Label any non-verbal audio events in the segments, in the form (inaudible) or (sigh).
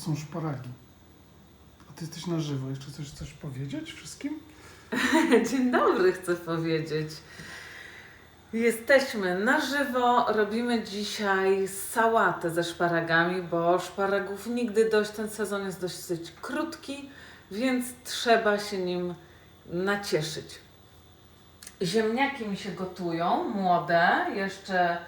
są szparagi. A ty jesteś na żywo. Jeszcze chcesz coś powiedzieć wszystkim? (laughs) Dzień dobry, chcę powiedzieć. Jesteśmy na żywo. Robimy dzisiaj sałatę ze szparagami, bo szparagów nigdy dość. Ten sezon jest dosyć krótki, więc trzeba się nim nacieszyć. Ziemniaki mi się gotują, młode, jeszcze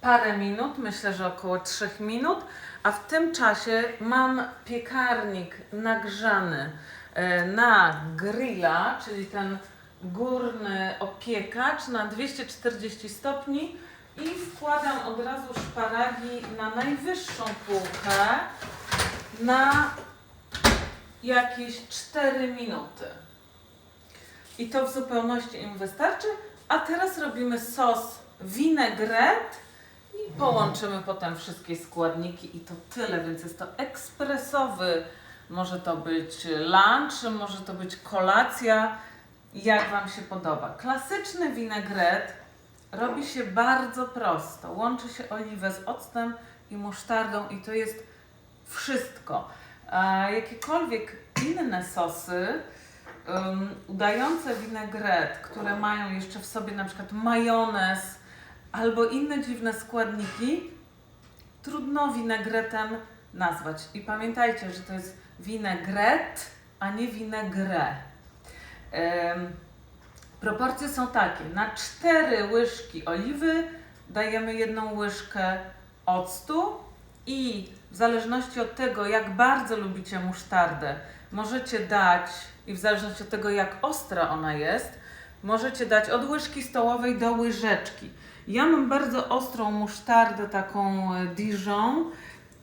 parę minut, myślę, że około 3 minut, a w tym czasie mam piekarnik nagrzany e, na grilla, czyli ten górny opiekacz na 240 stopni i wkładam od razu szparagi na najwyższą półkę na jakieś 4 minuty. I to w zupełności im wystarczy. A teraz robimy sos vinaigrette i połączymy potem wszystkie składniki i to tyle, więc jest to ekspresowy, może to być lunch, może to być kolacja, jak Wam się podoba. Klasyczny vinaigrette robi się bardzo prosto. Łączy się oliwę z octem i musztardą i to jest wszystko. A jakiekolwiek inne sosy, um, udające vinaigrette, które mają jeszcze w sobie na przykład majonez albo inne dziwne składniki, trudno vinaigrette nazwać. I pamiętajcie, że to jest vinaigrette, a nie vinaigrette. Em, proporcje są takie. Na 4 łyżki oliwy dajemy jedną łyżkę octu i w zależności od tego, jak bardzo lubicie musztardę, możecie dać i w zależności od tego, jak ostra ona jest, możecie dać od łyżki stołowej do łyżeczki. Ja mam bardzo ostrą musztardę, taką e, Dijon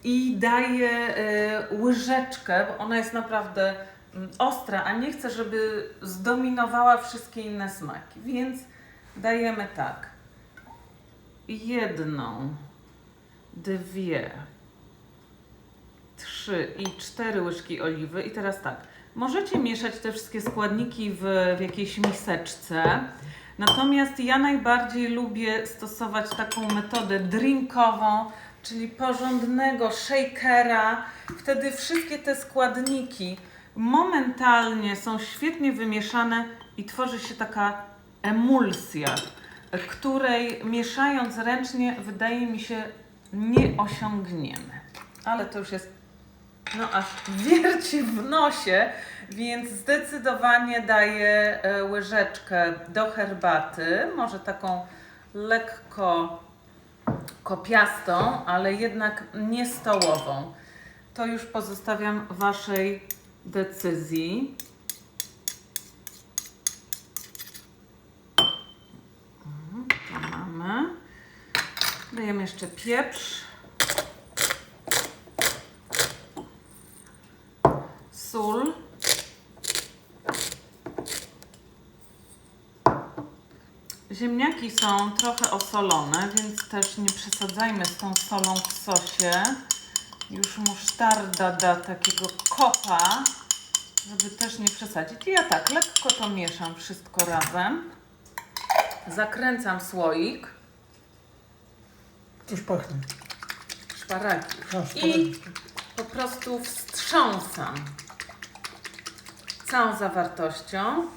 i daję e, łyżeczkę, bo ona jest naprawdę mm, ostra, a nie chcę, żeby zdominowała wszystkie inne smaki. Więc dajemy tak. Jedną, dwie, trzy i cztery łyżki oliwy. I teraz tak. Możecie mieszać te wszystkie składniki w, w jakiejś miseczce. Natomiast ja najbardziej lubię stosować taką metodę drinkową, czyli porządnego shakera. Wtedy wszystkie te składniki momentalnie są świetnie wymieszane i tworzy się taka emulsja, której mieszając ręcznie wydaje mi się nie osiągniemy. Ale to już jest no aż wierci w nosie, więc zdecydowanie daję e, łyżeczkę do herbaty, może taką lekko kopiastą, ale jednak nie stołową. To już pozostawiam Waszej decyzji. Mhm, To mamy. Dajemy jeszcze pieprz. Sól. Ziemniaki są trochę osolone, więc też nie przesadzajmy z tą solą w sosie. Już musztarda da takiego kopa, żeby też nie przesadzić. I ja tak lekko to mieszam wszystko razem. Zakręcam słoik, Coś pachnie. szparagi. A. I po prostu wstrząsam całą zawartością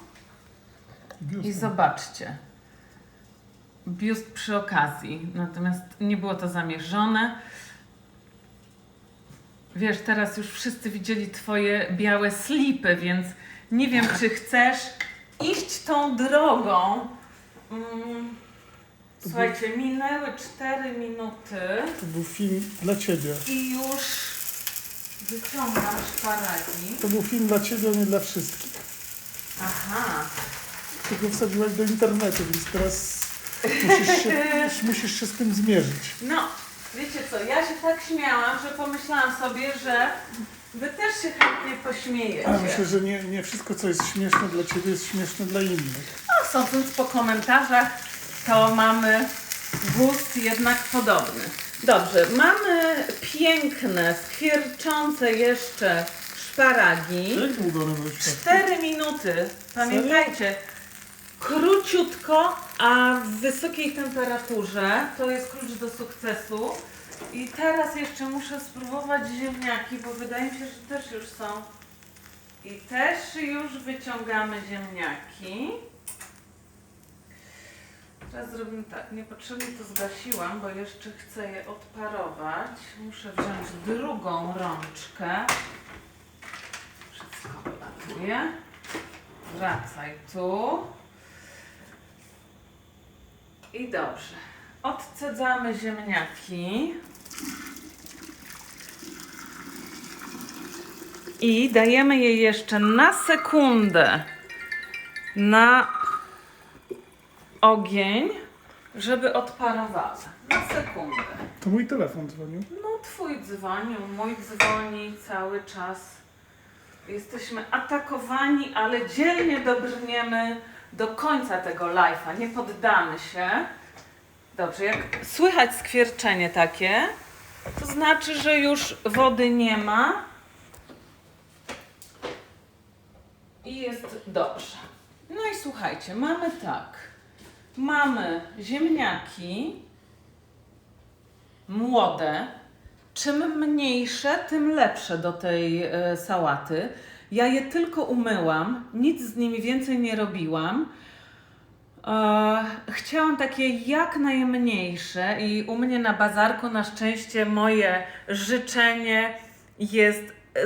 Biust. i zobaczcie. Biust przy okazji, natomiast nie było to zamierzone. Wiesz, teraz już wszyscy widzieli Twoje białe slipy, więc nie wiem, czy chcesz iść tą drogą. Mm, Słuchajcie, minęły 4 minuty. To był film dla ciebie. I już wyciągam szparagi. To był film dla ciebie, a nie dla wszystkich. Aha. Ty go wsadziłaś do internetu, więc teraz musisz się, (laughs) musisz się z tym zmierzyć. No, wiecie co, ja się tak śmiałam, że pomyślałam sobie, że wy też się chętnie pośmiejecie. A myślę, że nie, nie wszystko, co jest śmieszne dla ciebie, jest śmieszne dla innych. No, sądząc po komentarzach, to mamy gust jednak podobny. Dobrze, mamy piękne, skwierczące jeszcze szparagi. Jak długo one były w środku? 4 minuty. Pamiętajcie, króciutko, a w wysokiej temperaturze to jest klucz do sukcesu. I teraz jeszcze muszę spróbować ziemniaki, bo wydaje mi się, że też już są. I też już wyciągamy ziemniaki. Teraz zrobimy tak, niepotrzebnie to zgasiłam, bo jeszcze chcę je odparować. Muszę wziąć drugą rączkę. Wszystko wylatuję. Wracaj tu. I dobrze. Odcedzamy ziemniaki. I dajemy je jeszcze na sekundę na ogień, żeby odparowały. Na sekundę. To mój telefon dzwonił. No twój dzwonił, mój dzwoni cały czas. Jesteśmy atakowani, ale dzielnie dobrniemy do końca tego live'a. Nie poddamy się. Dobrze, jak słychać skwierczenie takie, to znaczy, że już wody nie ma. I jest dobrze. No i słuchajcie, mamy tak. Mamy ziemniaki młode. Czym mniejsze, tym lepsze do tej e, sałaty. Ja je tylko umyłam, nic z nimi więcej nie robiłam. E, chciałam takie jak najmniejsze i u mnie na bazarku na szczęście moje życzenie jest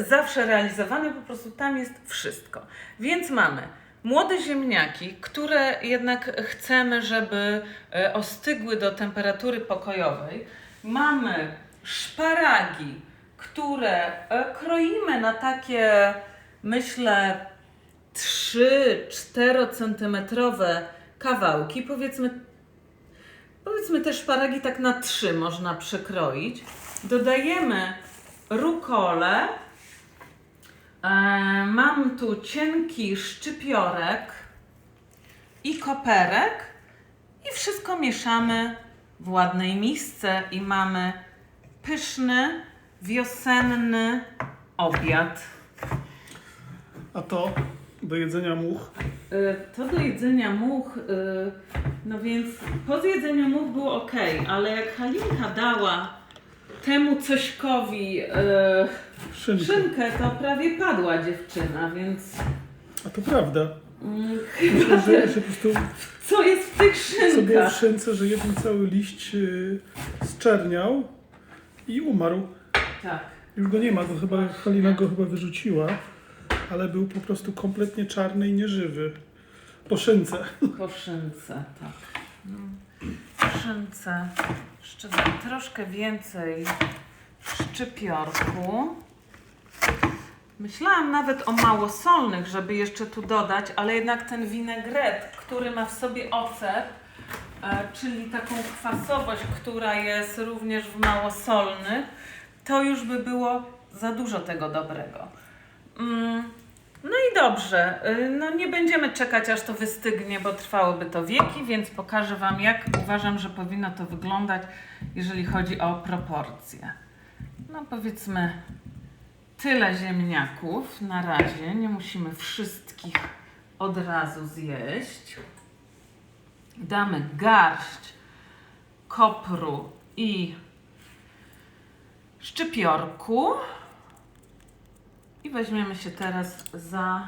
zawsze realizowane, po prostu tam jest wszystko. Więc mamy młode ziemniaki, które jednak chcemy, żeby e, ostygły do temperatury pokojowej. Mamy szparagi, które e, kroimy na takie, myślę, 3-4 centymetrowe kawałki. Powiedzmy, powiedzmy te szparagi tak na 3 można przekroić. Dodajemy rukolę. E, mam tu cienki szczypiorek i koperek i wszystko mieszamy w ładnej misce i mamy pyszny, wiosenny obiad. A to do jedzenia much. Y, To do jedzenia much, y, no więc po zjedzeniu much było ok, ale jak Halinka dała temu cośkowi y, Szynkę. szynkę, to prawie padła dziewczyna, więc A to prawda. mm, Myślę, że się po prostu co jest w tych co było w szynkach? szynce, że jeden cały liść yy, zczerniał i umarł. Tak. Już go nie ma, to chyba Halina go chyba wyrzuciła, ale był po prostu kompletnie czarny i nieżywy. Po szynce. Po szynce, tak. No, w szynce jeszcze troszkę więcej szczypiorku. Myślałam nawet o małosolnych, żeby jeszcze tu dodać, ale jednak ten winegret, który ma w sobie ocet, e, czyli taką kwasowość, która jest również w małosolnych, to już by było za dużo tego dobrego. Mm, dobrze, y, no nie będziemy czekać aż to wystygnie, bo trwałoby to wieki, więc pokażę Wam jak uważam, że powinno to wyglądać, jeżeli chodzi o proporcje. No powiedzmy tyle ziemniaków na razie, nie musimy wszystkich od razu zjeść. Damy garść kopru i szczypiorku. I weźmiemy się teraz za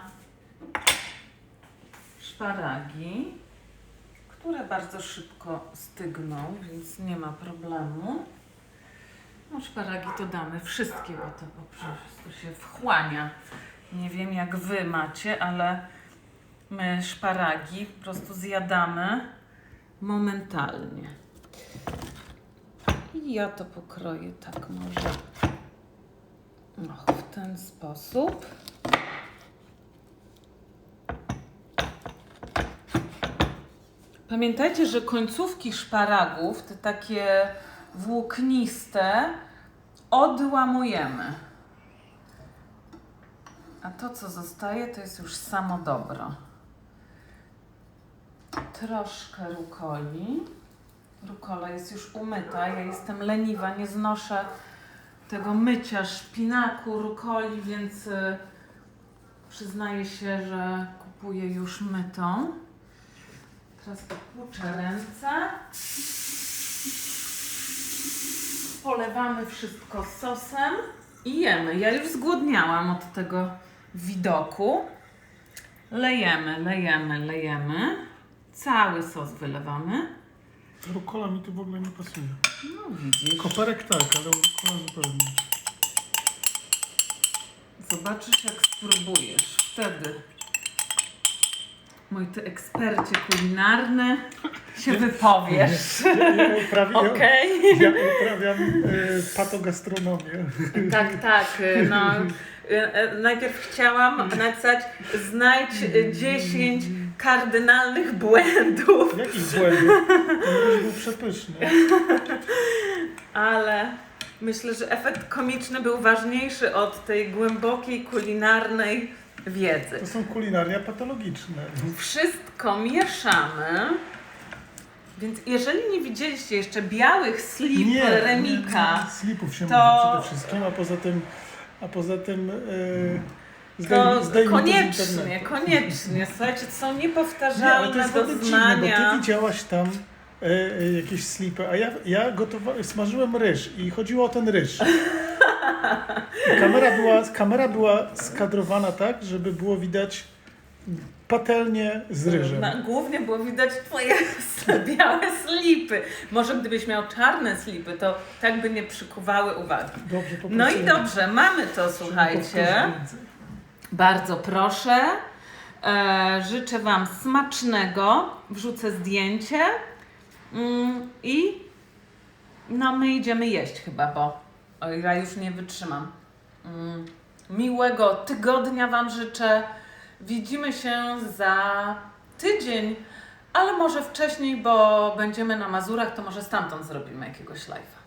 szparagi, które bardzo szybko stygną, więc nie ma problemu. No szparagi to damy wszystkie, bo to po prostu się wchłania. Nie wiem jak wy macie, ale my szparagi po prostu zjadamy momentalnie. I ja to pokroję tak może. W ten sposób. Pamiętajcie, że końcówki szparagów, te takie włókniste, odłamujemy. A to, co zostaje, to jest już samo dobro. Troszkę rukoli. Rukola jest już umyta. Ja jestem leniwa, nie znoszę tego mycia szpinaku, rukoli, więc y, przyznaję się, że kupuję już mytą. Teraz opłuczę ręce. polewamy wszystko sosem i jemy. Ja już zgłodniałam od tego widoku. Lejemy, lejemy, lejemy. Cały sos wylewamy. Rukola mi tu w ogóle nie pasuje. No widzisz. Koperek tak, ale rukola zupełnie. Zobaczysz jak spróbujesz. Wtedy, mój ty ekspercie kulinarny, się wypowiesz. Ja, uprawiam, Okej. ja, uprawiam y, patogastronomię. Tak, tak. y, No, y, y, najpierw chciałam napisać znajdź y, 10 kardynalnych błędów, Jakich błędów? Ten był przepyszny. (laughs) ale myślę, że efekt komiczny był ważniejszy od tej głębokiej kulinarnej wiedzy. To są kulinaria patologiczne. Wszystko mieszamy. Więc jeżeli nie widzieliście jeszcze białych slip Remika, nie, slipów się to- mówi przede wszystkim, a poza tym, a poza tym yy, to zdejmij to z koniecznie, koniecznie. Słuchajcie, to są Nie, ale to niepowtarzalne jest bardzo dziwne, bo doznania. ty widziałaś tam e, e, jakieś slipy, a ja, ja gotowa- smażyłem ryż i chodziło o ten ryż. I kamera była, kamera była skadrowana tak, żeby było widać patelnię z ryżem. Na, głównie było widać twoje (laughs) białe slipy. Może gdybyś miał czarne slipy, to tak by nie przykuwały uwagi. Dobrze, No i dobrze, mamy to, słuchajcie. Bardzo proszę. E, życzę Wam smacznego. Wrzucę zdjęcie. Mm, I no my idziemy jeść chyba, bo ja już nie wytrzymam. Mm, miłego tygodnia Wam życzę. Widzimy się za tydzień, ale może wcześniej, bo będziemy na Mazurach, to może stamtąd zrobimy jakiegoś live'a.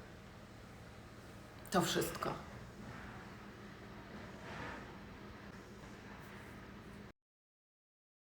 To wszystko.